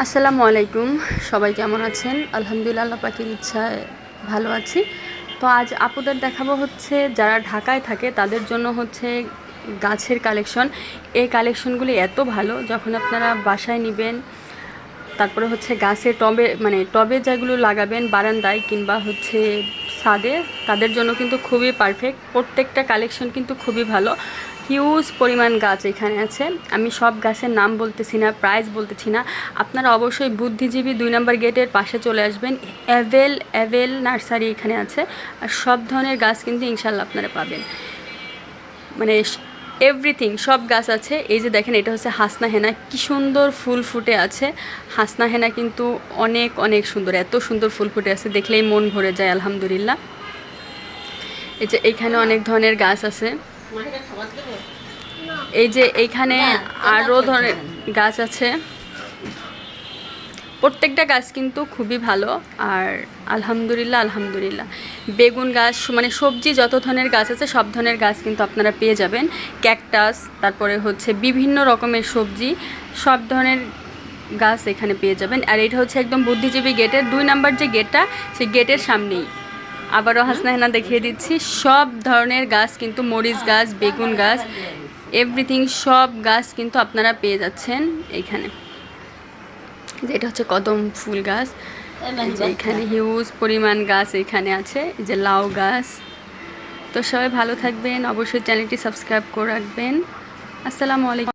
আসসালামু আলাইকুম, সবাই কেমন আছেন? আলহামদুলিল্লাহ পাখির ইচ্ছায় ভালো আছি। তো আজ আপুদের দেখাবো হচ্ছে, যারা ঢাকায় থাকে, তাদের জন্য হচ্ছে গাছের কালেকশন। এই কালেকশনগুলি এত ভালো, যখন আপনারা বাসায় নেবেন, তারপরে হচ্ছে গাছের টবে মানে টবে যেগুলো লাগাবেন, বারান্দায় কিংবা হচ্ছে ছাদে, তাদের জন্য কিন্তু খুবই পারফেক্ট প্রত্যেকটা কালেকশন কিন্তু খুবই ভালো। হিউজ পরিমাণ গাছ এখানে আছে। আমি সব গাছের নাম বলতেছি না প্রাইস বলতেছি না। আপনারা অবশ্যই বুদ্ধিজীবী দুই নম্বর গেটের পাশে চলে আসবেন। অ্যাভেল অ্যাভেল নার্সারি এখানে আছে। আর সব ধরনের গাছ কিন্তু ইনশাল্লাহ আপনারা পাবেন। মানে এভরিথিং সব গাছ আছে। এই যে দেখেন, এটা হচ্ছে হাসনা হেনা। কি সুন্দর ফুল ফুটে আছে। হাসনা হেনা কিন্তু অনেক অনেক সুন্দর। এত সুন্দর ফুল ফুটে আছে, দেখলেই মন ভরে যায়, আলহামদুলিল্লাহ। এই যে এইখানে অনেক ধরনের গাছ আছে। এই যে এইখানে আরও ধরনের গাছ আছে। প্রত্যেকটা গাছ কিন্তু খুবই ভালো আর আলহামদুলিল্লাহ আলহামদুলিল্লাহ। বেগুন গাছ মানে সবজি যত ধরনের গাছ আছে সব ধরনের গাছ কিন্তু আপনারা পেয়ে যাবেন। ক্যাকটাস তারপরে হচ্ছে বিভিন্ন রকমের সবজি সব ধরনের গাছ এখানে পেয়ে যাবেন। আর এটা হচ্ছে একদম বুদ্ধিজীবী গেটের দুই নাম্বার যে গেটটা সেই গেটের সামনেই। আবারও হাসনা হেনা দেখিয়ে দিচ্ছি। সব ধরনের গাছ কিন্তু মরিচ গাছ, বেগুন গাছ এভরিথিং সব গাছ কিন্তু আপনারা পেয়ে যাচ্ছেন এইখানে। যে এটা হচ্ছে কদম ফুল গাছ এখানে হিউজ পরিমাণ গাছ এখানে আছে যে লাউ গাছ। তো সবাই ভালো থাকবেন, অবশ্যই চ্যানেলটি সাবস্ক্রাইব করে রাখবেন। আসসালামু আলাইকুম।